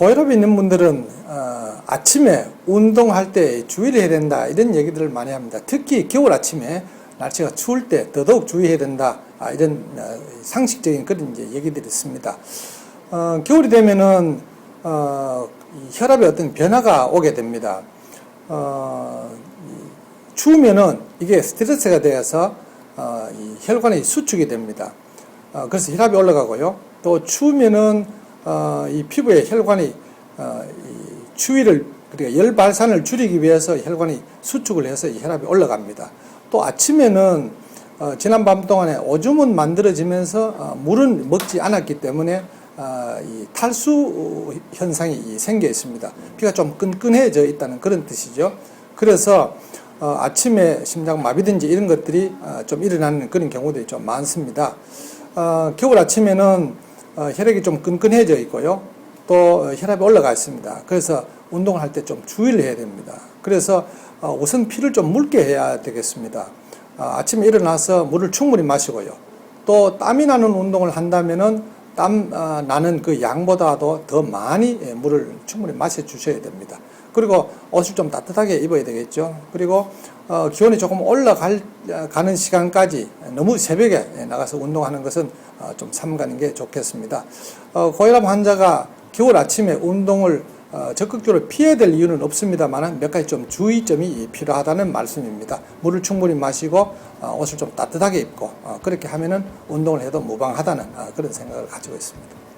고혈압이 있는 분들은 어, 아침에 운동할 때 주의를 해야 된다 이런 얘기들을 많이 합니다. 특히 겨울 아침에 날씨가 추울 때 더더욱 주의해야 된다 아, 이런 어, 상식적인 그런 이제 얘기들이 있습니다. 어, 겨울이 되면은 어, 이 혈압에 어떤 변화가 오게 됩니다. 어, 이 추우면은 이게 스트레스가 되어서 어, 이 혈관이 수축이 됩니다. 어, 그래서 혈압이 올라가고요. 또 추우면은 어, 이 피부의 혈관이 어, 이 추위를 그러니까 열 발산을 줄이기 위해서 혈관이 수축을 해서 이 혈압이 올라갑니다. 또 아침에는 어, 지난 밤 동안에 오줌은 만들어지면서 어, 물은 먹지 않았기 때문에 어, 이 탈수 현상이 이 생겨 있습니다. 피가 좀 끈끈해져 있다는 그런 뜻이죠. 그래서 어, 아침에 심장 마비든지 이런 것들이 어, 좀 일어나는 그런 경우들이 좀 많습니다. 어, 겨울 아침에는 어, 혈액이 좀 끈끈해져 있고요. 또 혈압이 올라가 있습니다. 그래서 운동을 할 때 좀 주의를 해야 됩니다. 그래서 어, 우선 피를 좀 묽게 해야 되겠습니다. 어, 아침에 일어나서 물을 충분히 마시고요. 또 땀이 나는 운동을 한다면은 땀 어, 나는 그 양보다도 더 많이 예, 물을 충분히 마셔 주셔야 됩니다. 그리고 옷을 좀 따뜻하게 입어야 되겠죠. 그리고 어, 기온이 조금 올라갈 가는 시간까지 너무 새벽에 나가서 운동하는 것은 어, 좀 삼가는 게 좋겠습니다. 어, 고혈압 환자가 겨울 아침에 운동을 어, 적극적으로 피해야 될 이유는 없습니다만 몇 가지 좀 주의점이 필요하다는 말씀입니다. 물을 충분히 마시고 어, 옷을 좀 따뜻하게 입고 어, 그렇게 하면은 운동을 해도 무방하다는 어, 그런 생각을 가지고 있습니다.